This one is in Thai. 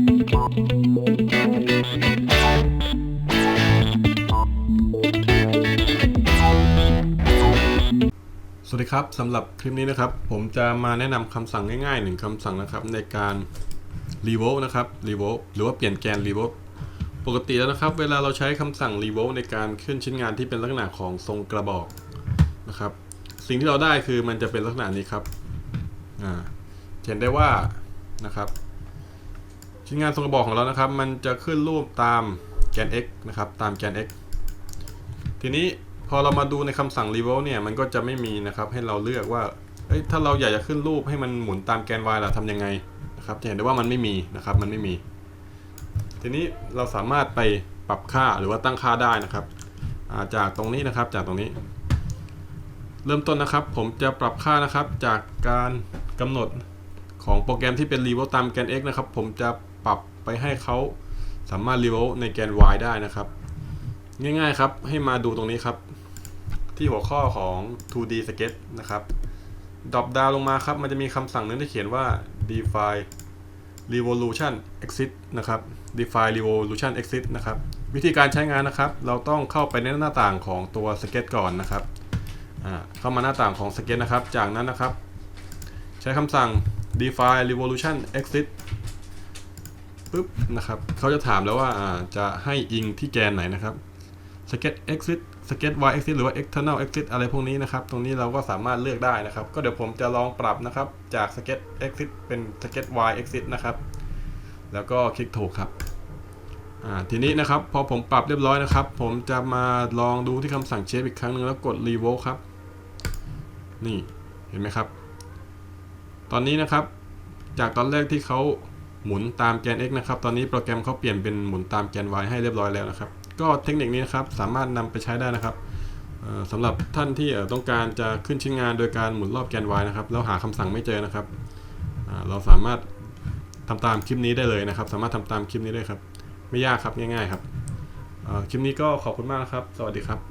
สวัสดีครับสำหรับคลิปนี้นะครับ ผมจะมาแนะนำคำสั่งง่ายๆหนึ่งคำสั่งนะครับ ในการ r e v o l นะครับ r e v o l หรือว่าเปลี่ยนแกน r e v o l ปกติแล้วนะครับ เวลาเราใช้คำสั่ง r e v o l ในการขึ้นชิ้นงานที่เป็นลักษณะของทรงกระบอกนะครับ สิ่งที่เราได้คือมันจะเป็นลักษณะนี้ครับอ่าเห็นได้ว่านะครับ ชิ้นงานทรงกระบอกของเรานะครับ มันจะขึ้นรูปตามแกน x นะครับ ตามแกน x ทีนี้พอเรามาดูในคำสั่ง r e v o l เนี่ย มันก็จะไม่มีนะครับ ให้เราเลือกว่าเอ้ยถ้าเราอยากจะขึ้นรูปให้มันหมุนตามแกน y เราทำยังไงนะครับ จะเห็นได้ว่ามันไม่มีนะครับ มันไม่มี ทีนี้เราสามารถไปปรับค่าหรือว่าตั้งค่าได้นะครับาจากตรงนี้นะครับ จากตรงนี้ เริ่มต้นนะครับ ผมจะปรับค่านะครับ จากการกำหนดของโปรแกรมที่เป็น r e v o l ตามแกน x นะครับ ผมจะ ปรับไปให้เขาสามารถ r e v o l ในแกน y ได้นะครับ ง่ายๆครับให้มาดูตรงนี้ครับ ที่หัวข้อของ 2D sketch นะครับดรอปดาวลงมาครับ มันจะมีคำสั่งหนึงที่เขียนว่า define revolution exit นะครับ define revolution exit นะครับ วิธีการใช้งานนะครับ เราต้องเข้าไปในหน้าต่างของตัว sketch ก่อนนะครับ เข้ามาหน้าต่างของ sketch นะครับ จากนั้นนะครับ ใช้คำสั่ง define revolution exit ปุ๊บนะครับเขาจะถามแล้วว่าจะให้อิงที่แกนไหนนะครับ sketch exit sketch y exit หรือว่า external exit อะไรพวกนี้นะครับ ตรงนี้เราก็สามารถเลือกได้นะครับ ก็เดี๋ยวผมจะลองปรับนะครับ จาก sketch exit เป็น sketch y exit นะครับ แล้วก็คลิกถูกครับทีนี้นะครับพอผมปรับเรียบร้อยนะครับ ผมจะมาลองดูที่คำสั่ง shape อีกครั้งหนึ่งแล้วกด revoke ครับ นี่เห็นไหมครับ ตอนนี้นะครับ จากตอนแรกที่เขา หมุนตามแกน x นะครับ ตอนนี้โปรแกรมเขาเปลี่ยนเป็นหมุนตามแกน y ให้เรียบร้อยแล้วนะครับ ก็เทคนิคนี้นะครับสามารถนำไปใช้ได้นะครับเอ่อสำหรับท่านที่ต้องการจะขึ้นชิ้นงานโดยการหมุนรอบแกน y นะครับแล้วหาคำสั่งไม่เจอนะครับ เราสามารถทำตามคลิปนี้ได้เลยนะครับ สามารถทำตามคลิปนี้ได้ครับ ไม่ยากครับง่าย ๆ ครับคลิปนี้ก็ขอบคุณมากครับ สวัสดีครับ